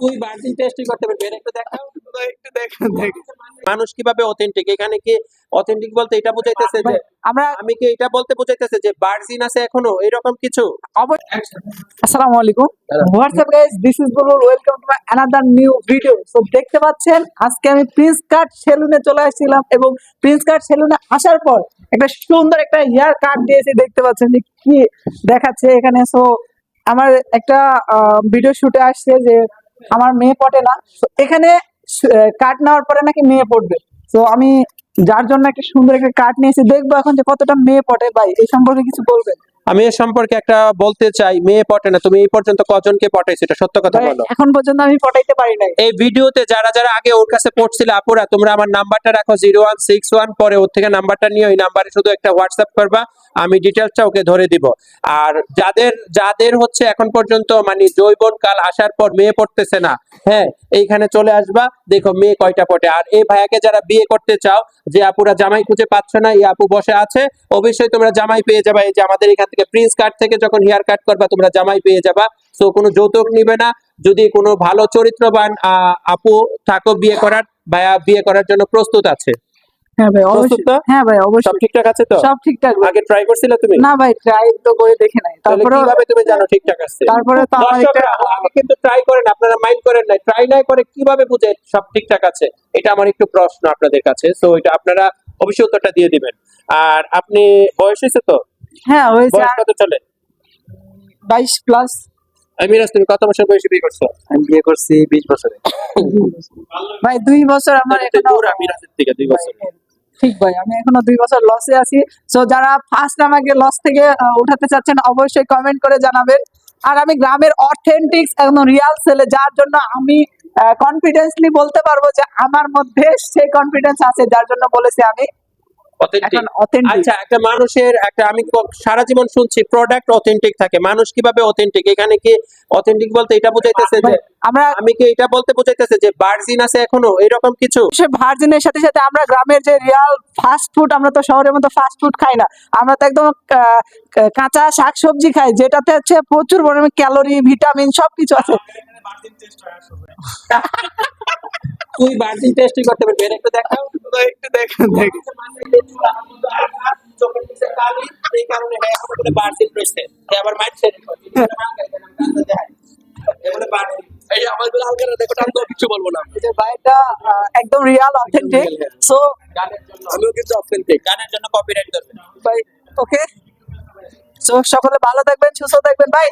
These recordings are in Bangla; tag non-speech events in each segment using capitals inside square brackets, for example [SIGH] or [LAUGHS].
তুই টেস্টই করতে পারবি। একটু দেখাও। একটু মানুষ কীভাবে অথেন্টিক এখানে কি অথেন্টিক বলতে এটা বুঝাইতেছে যে আমরা আমি কি এটা বলতে বুঝাইতেছে যে ভার্জিন আছে এখনও? এরকম কিছু? আসসালামু আলাইকুম। What's up guys this is Bulbul welcome to my another new video so দেখতে পাচ্ছেন আজকে আমি প্রিন্স কাট সেলুনে চলে আসছিলাম এবং প্রিন্স কাট সেলুনে আসার পর একটা সুন্দর একটা হেয়ার কাট দিয়েছে। দেখতে পাচ্ছেন কি দেখাচ্ছে এখানে। সো আমার একটা ভিডিও শুটে আসছে যে আমার মেয়ে পটে না। এখানে কাট নেওয়ার পরে নাকি মেয়ে পড়বে তো আমি যার জন্য একটা সুন্দর একটা কাট নিয়েছি, দেখব এখন যে কতটা মেয়ে পটে। ভাই, এই সম্পর্কে কিছু বলবেন? আমি এ সম্পর্কে একটা বলতে চাই মেয়ে পটে না তুমি এই পর্যন্ত কজনকে পটাইছো? এটা সত্য কথা বলো। এখন পর্যন্ত আমি পটাইতে পারি নাই। এই ভিডিওতে যারা যারা আগে ওর কাছে পড়ছিল আপুরা তোমরা আমার নাম্বারটা রাখো জিরো ওয়ান সিক্স ওয়ান পরে ওর থেকে নাম্বারটা নিয়ে ওই নাম্বারে শুধু একটা হোয়াটসঅ্যাপ করবা আমি ডিটেলসটা ওকে ধরে দিব। আর যাদের যাদের হচ্ছে এখন পর্যন্ত মানে জৈবন কাল আসার পর মেয়ে পড়তেছে না হ্যাঁ এইখানে চলে আসবা দেখো মেয়ে কয়টা পটে। আর এই ভাইয়াকে যারা বিয়ে করতে চাও যে আপুরা জামাই খুঁজে পাচ্ছ না এই আপু বসে আছে অবশ্যই তোমরা জামাই পেয়ে যাবা এই যে আমাদের এখান থেকে প্রিন্স কাট থেকে যখন হেয়ার কাট করবা তোমরা জামাই পেয়ে যাবা। সো কোনো যৌতুক নিবে না। যদি কোনো ভালো চরিত্রবান আপু থাকো বিয়ে করার ভাইয়া বিয়ে করার জন্য প্রস্তুত আছে। হ্যাঁ ভাই অবশ্যই। হ্যাঁ ভাই সব ঠিকঠাক আছে তো? সব ঠিকঠাক। ভাই। আগে ট্রাই করছিলে তুমি? না ভাই ট্রাই তো করে দেখি নাই। তারপরে কীভাবে তুমি জানো ঠিকঠাক আছে? তারপরে তো আমার একটা আগে কিন্তু ট্রাই করেন আপনারা মাইন্ড করেন না ট্রাই না করে কীভাবে বুঝে সব ঠিকঠাক আছে? এটা আমার একটু প্রশ্ন আপনাদের কাছে। তো এটা আপনারা অবশ্যই উত্তরটা দিয়ে দিবেন। আর আপনি বয়স হয়েছে তো? হ্যাঁ হয়েছে বয়স কত চলে? বাইশ প্লাস মিরাজ তুমি কত বছর বয়সে বিয়ে করছ? আমি বিয়ে করছি বিশ বছরে। ভাই দুই বছর আমার এখনও মিরাজের থেকে দুই বছর। ঠিক ভাই আমি এখনও দুই বছর লসে আছি। সো যারা ফার্স্ট আমাকে লস থেকে উঠাতে চাচ্ছেন অবশ্যই কমেন্ট করে জানাবেন। আর আমি গ্রামের অথেন্টিক একদম রিয়াল ছেলে যার জন্য আমি কনফিডেন্সলি বলতে পারব যে আমার মধ্যে সেই কনফিডেন্স আছে যার জন্য বলেছি আমি। আচ্ছা একটা মানুষের একটা আমি সারা জীবন শুনছি প্রোডাক্ট অথেন্টিক থাকে। মানুষ কীভাবে অথেন্টিক এখানে কি অথেন্টিক বলতে এটা বুঝাইতেছে যে আমরা আমি কি এটা বলতে বুঝাইতেছে যে ভার্জিন আছে এখনও? এরকম কিছু? সে ভার্জিনের সাথে সাথে আমরা গ্রামের যে রিয়াল ফাস্ট ফুড আমরা তো শহরের মতো ফাস্ট ফুড খাই না। আমরা তো একদম কাঁচা শাকসবজি খাই যেটাতে হচ্ছে প্রচুর পরিমাণে ক্যালোরি ভিটামিন সবকিছু আছে। [LAUGHS] তুই ভার্জিন টেস্টই করতে পারবি। একটু দেখাও। একটু এই কারণে এখন রয়েছে। আবার দেখো আমি তো কিছু বলব না। যে ভাইটা একদম রিয়াল অথেন্টিক সো গানের জন্য আমিও কিন্তু অথেন্টিক গানের জন্য কপিরাইট ভাই ওকে সো সকলে ভালো থাকবেন সুস্থ থাকবেন। বাই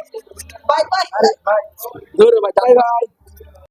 বাই বাই ধরে ভাই বাই বাই